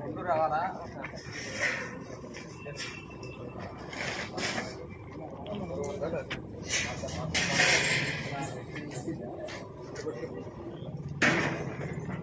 ముందు రావాలా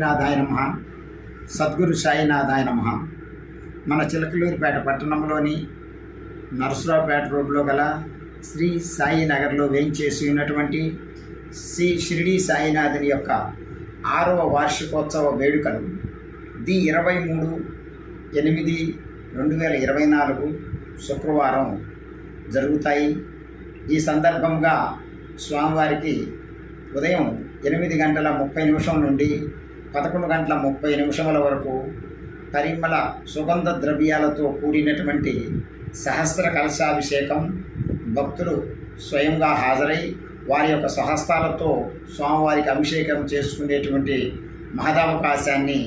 సాయినాథాయ నమ. సద్గురు సాయినాథాయ నమ. మన చిలకలూరిపేట పట్టణంలోని నరసరావుపేట రోడ్లో గల శ్రీ సాయి నగర్లో వేయించేసి ఉన్నటువంటి శ్రీ షిరిడి సాయినాథుని యొక్క ఆరవ వార్షికోత్సవ వేడుకలు ది ఇరవై మూడు ఎనిమిది రెండు వేల ఇరవై నాలుగు శుక్రవారం జరుగుతాయి. ఈ సందర్భంగా స్వామివారికి ఉదయం ఎనిమిది గంటల ముప్పై నిమిషం నుండి పదకొండు గంటల ముప్పై నిమిషముల వరకు పరిమళ సుగంధ ద్రవ్యాలతో కూడినటువంటి సహస్ర కలశాభిషేకం భక్తులు స్వయంగా హాజరై వారి యొక్క సహస్రాలతో స్వామివారికి అభిషేకం చేసుకునేటువంటి మహదావకాశాన్ని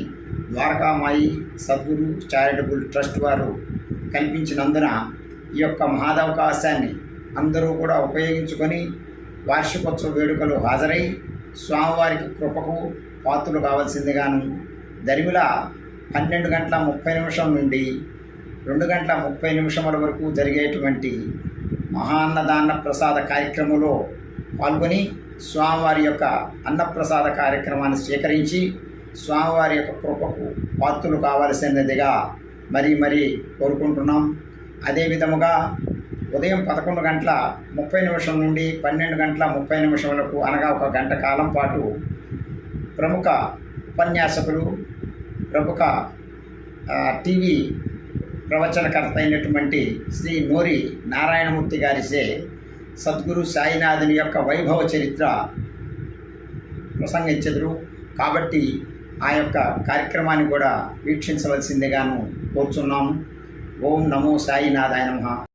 ద్వారకామాయి సద్గురు చారిటబుల్ ట్రస్ట్ వారు కల్పించినందున ఈ యొక్క మహదావకాశాన్ని అందరూ కూడా ఉపయోగించుకొని వార్షికోత్సవ వేడుకలు హాజరై స్వామివారికి కృపకు పాత్రలు కావాల్సిందిగాను. దరిమిల పన్నెండు గంటల ముప్పై నిమిషం నుండి రెండు గంటల ముప్పై నిమిషముల వరకు జరిగేటువంటి మహాన్నదాన ప్రసాద కార్యక్రమంలో పాల్గొని స్వామివారి యొక్క అన్నప్రసాద కార్యక్రమాన్ని స్వీకరించి స్వామివారి యొక్క కృపకు పాత్రలు కావలసినదిగా మరీ మరీ కోరుకుంటున్నాం. అదే విధముగా ఉదయం పదకొండు గంటల ముప్పై నిమిషం నుండి పన్నెండు గంటల ముప్పై నిమిషములకు అనగా ఒక గంట కాలం పాటు ప్రముఖ ఉపన్యాసకులు ప్రముఖ టీవీ ప్రవచనకర్త అయినటువంటి శ్రీ నోరి నారాయణమూర్తి గారిసే సద్గురు సాయినాథుని యొక్క వైభవ చరిత్ర ప్రసంగించెదరు. కాబట్టి ఆ యొక్క కార్యక్రమాన్ని కూడా వీక్షించవలసిందిగాను కోరుచున్నాము. ఓం నమో సాయినాథాయ నమ.